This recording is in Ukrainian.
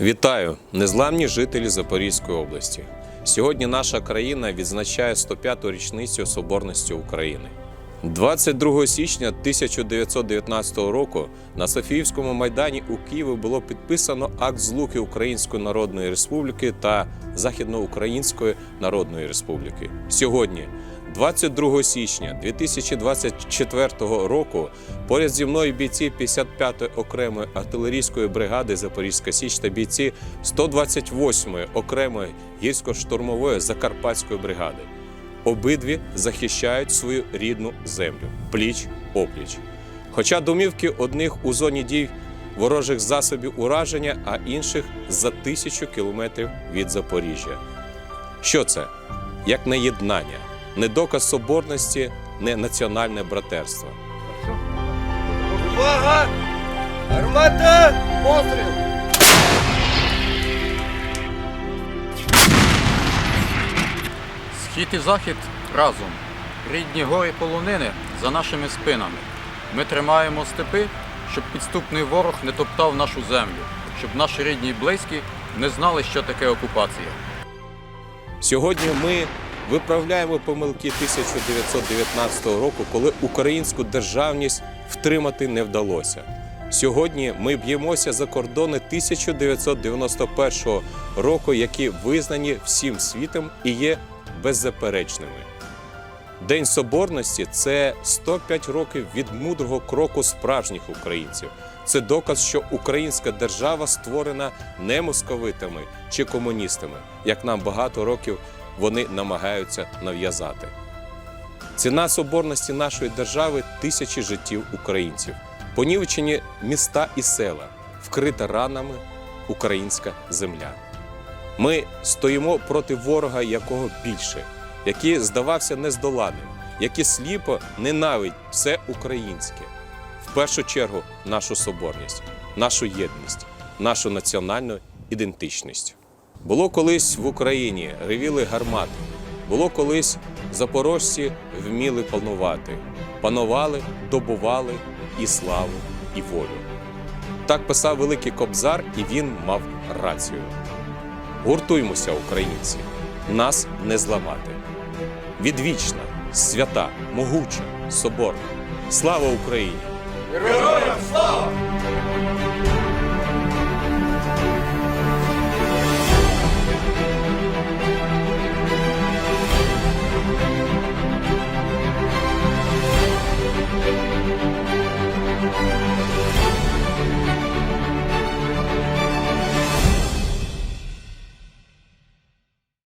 Вітаю, незламні жителі Запорізької області. Сьогодні наша країна відзначає 105-ту річницю Соборності України. 22 січня 1919 року на Софіївському майдані у Києві було підписано акт злуки Української Народної Республіки та Західноукраїнської Народної Республіки. Сьогодні, 22 січня 2024 року, поряд зі мною бійці 55-ї окремої артилерійської бригади Запорізька Січ та бійці 128-ї окремої гірсько-штурмової Закарпатської бригади. Обидві захищають свою рідну землю пліч опліч. Хоча домівки одних у зоні дій ворожих засобів ураження, а інших за тисячу кілометрів від Запоріжжя. Що це? Як не єднання, не доказ соборності, не національне братерство. Увага! Армата! Постріл! Схід і захід разом. Рідні гори полонини за нашими спинами. Ми тримаємо степи, щоб підступний ворог не топтав нашу землю, щоб наші рідні і близькі не знали, що таке окупація. Сьогодні ми виправляємо помилки 1919 року, коли українську державність втримати не вдалося. Сьогодні ми б'ємося за кордони 1991 року, які визнані всім світом і є беззаперечними. День Соборності це 105 років від мудрого кроку справжніх українців. Це доказ, що українська держава створена не московитами чи комуністами, як нам багато років вони намагаються нав'язати. Ціна соборності нашої держави тисячі життів українців, понівечені міста і села, вкрита ранами українська земля. Ми стоїмо проти ворога, якого більше, який здавався нездоланним, який сліпо ненавидить все українське. В першу чергу нашу соборність, нашу єдність, нашу національну ідентичність. Було колись в Україні ревіли гармати, було колись запорожці вміли панувати, панували, добували і славу, і волю. Так писав великий Кобзар, і він мав рацію. Гуртуймося, українці, нас не зламати. Відвічна, свята, могуча, соборна. Слава Україні! Героям!